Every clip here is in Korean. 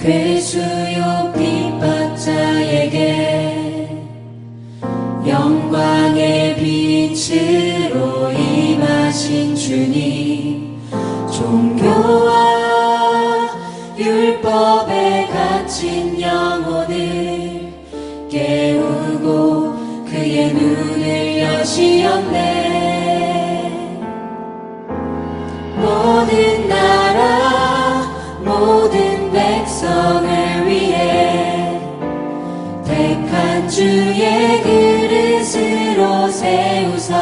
괴수요 핍박자에게 영광의 빛으로 임하신 주님 종교와 율법에 갇힌 영혼을 깨우고 그의 눈을 여시었네 세우사.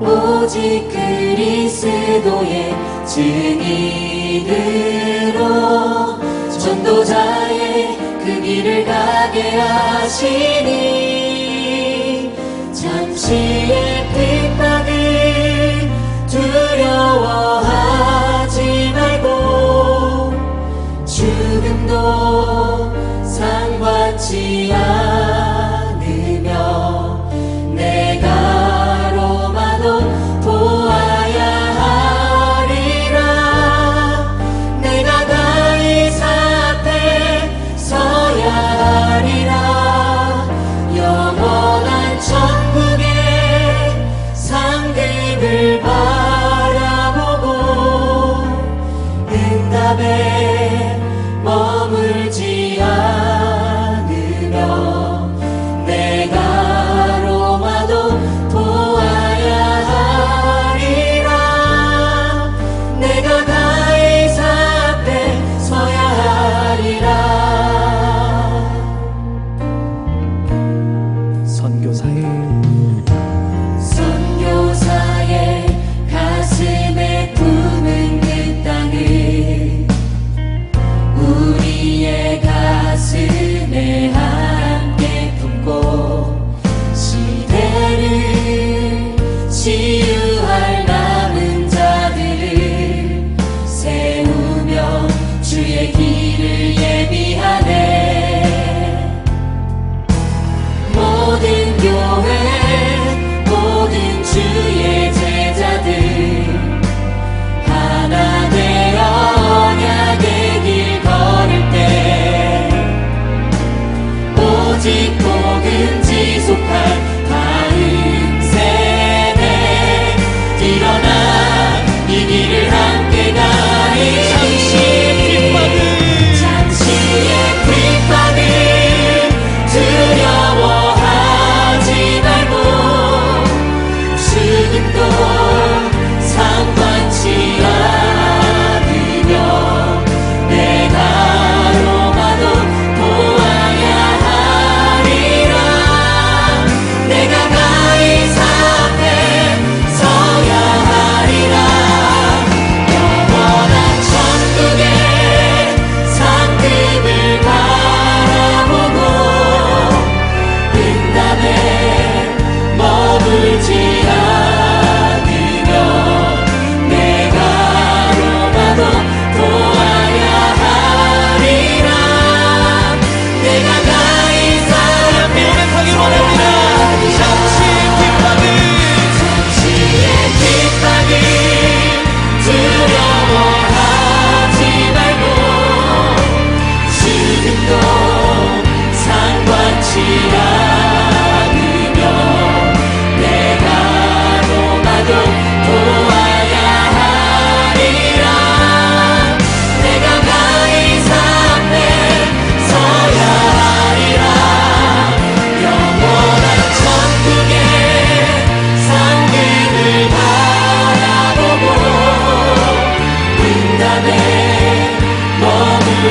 오직 그리스도의 증인으로 전도자의 그 길을 가게 하시니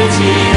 Jesus.